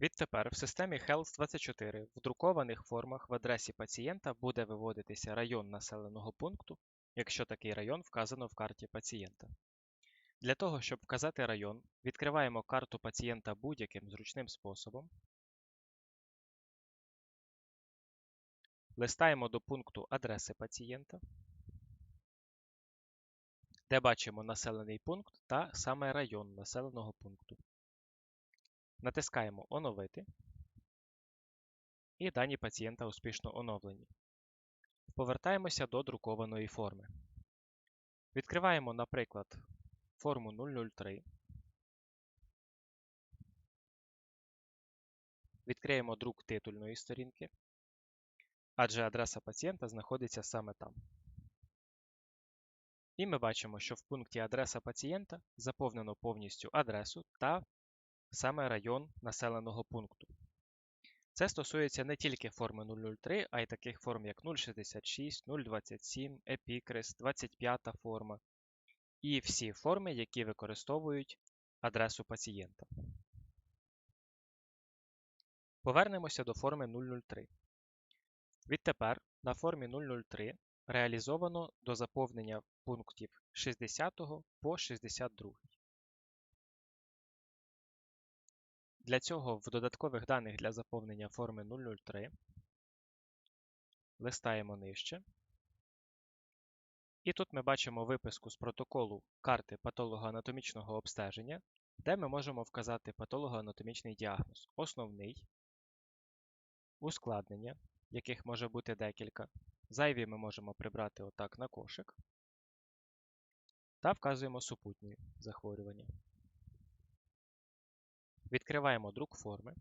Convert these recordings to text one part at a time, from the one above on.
Відтепер в системі Health24 в друкованих формах в адресі пацієнта буде виводитися район населеного пункту, якщо такий район вказано в карті пацієнта. Для того, щоб вказати район, відкриваємо карту пацієнта будь-яким зручним способом, листаємо до пункту адреси пацієнта, де бачимо населений пункт та саме район населеного пункту. Натискаємо Оновити і дані пацієнта успішно оновлені. Повертаємося до друкованої форми. Відкриваємо, наприклад, форму 003. Відкриємо друк титульної сторінки, адже адреса пацієнта знаходиться саме там. І ми бачимо, що в пункті Адреса пацієнта заповнено повністю адресу та саме район населеного пункту. Це стосується не тільки форми 003, а й таких форм, як 066, 027, Epicris, 25 форма і всі форми, які використовують адресу пацієнта. Повернемося до форми 003. Відтепер на формі 003 реалізовано до заповнення пунктів 60 по 62. Для цього в додаткових даних для заповнення форми 003 листаємо нижче. І тут ми бачимо виписку з протоколу карти патологоанатомічного обстеження, де ми можемо вказати патологоанатомічний діагноз, основний, ускладнення, яких може бути декілька. Зайві ми можемо прибрати отак на кошик. Та вказуємо супутні захворювання. Відкриваємо друк форми.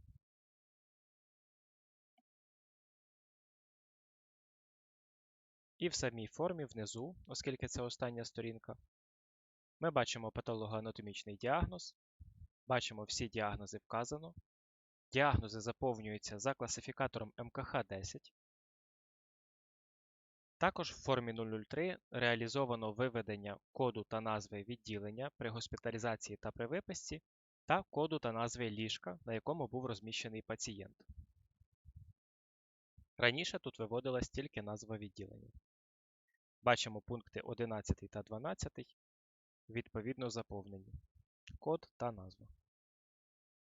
І в самій формі внизу, оскільки це остання сторінка, ми бачимо патологоанатомічний діагноз, бачимо всі діагнози вказано. Діагнози заповнюються за класифікатором МКХ-10. Також в формі 003 реалізовано виведення коду та назви відділення при госпіталізації та при виписці та коду та назви ліжка, на якому був розміщений пацієнт. Раніше тут виводилась тільки назва відділення. Бачимо пункти 11 та 12 відповідно заповнені. Код та назва.